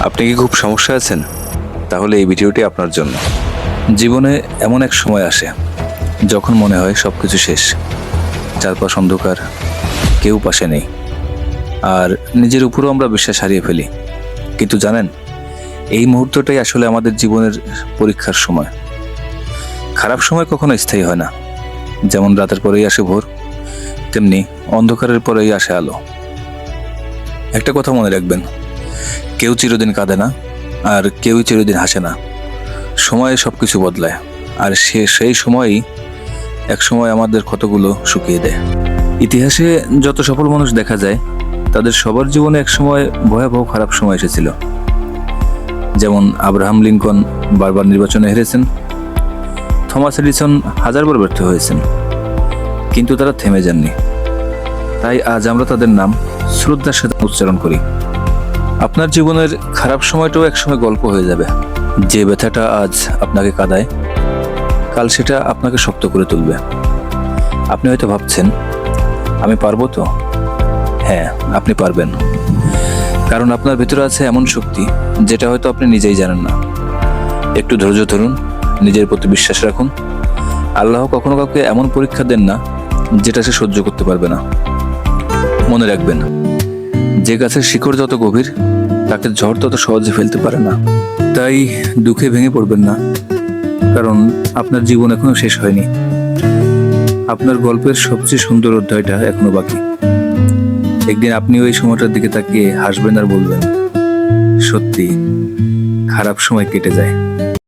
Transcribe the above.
আপনি কি খুব সমস্যা আছেন? তাহলে এই ভিডিওটি আপনার জন্য। জীবনে এমন এক সময় আসে, যখন মনে হয় সব কিছু শেষ। চারপাশ অন্ধকার, কেউ পাশে নেই। আর নিজের উপরও আমরা বিশ্বাস হারিয়ে ফেলি। কিন্তু জানেন, এই মুহূর্তটাই আসলে আমাদের জীবনের পরীক্ষার সময়। খারাপ সময় কখনো স্থায়ী হয় না। যেমন রাতের পরেই আসে ভোর, তেমনি অন্ধকারের পরেই আসে আলো। একটা কথা মনে রাখবেন কেউ চিরদিন কাঁদে না, আর কেউই চিরদিন হাসে না। সময়ে সব কিছু বদলায়, আর সে সেই সময়ই এক সময় আমাদের ক্ষতগুলো শুকিয়ে দেয়। ইতিহাসে যত সফল মানুষ দেখা যায়, তাদের সবার জীবনে এক সময় ভয়াবহ খারাপ সময় এসেছিল। যেমন আব্রাহাম লিঙ্কন বারবার নির্বাচনে হেরেছেন, থমাস এডিসন হাজারবার ব্যর্থ হয়েছেন, কিন্তু তারা থেমে যাননি। তাই আজ আমরা তাদের নাম শ্রদ্ধার সাথে উচ্চারণ করি। আপনার জীবনের খারাপ সময়টাও একসময় গল্প হয়ে যাবে। যে ব্যথাটা আজ আপনাকে কাঁদায়, কাল সেটা আপনাকে শক্ত করে তুলবে। আপনি হয়তো ভাবছেন, আমি পারব তো? হ্যাঁ আপনি পারবেন। কারণ আপনার ভিতরে আছে এমন শক্তি, যেটা হয়তো আপনি নিজেই জানেন না। একটু ধৈর্য ধরুন, নিজের প্রতি বিশ্বাস রাখুন। আল্লাহ কখনো কাউকে এমন পরীক্ষা দেন না, যেটা সে সহ্য করতে পারবে না। মনে রাখবেন। যে গাছের শিকড় যত গভীর তাকে ঝড় তত সহজে ফেলতে পারে না। তাই দুঃখে ভেঙে পড়বেন না, কারণ আপনার জীবন এখনও শেষ হয়নি। আপনার গল্পের সবচেয়ে সুন্দর অধ্যায়টা এখনও বাকি। একদিন আপনি ওই সময়টার দিকে তাকিয়ে হাসবেন আর বলবেন, সত্যি, খারাপ সময় কেটে যায়।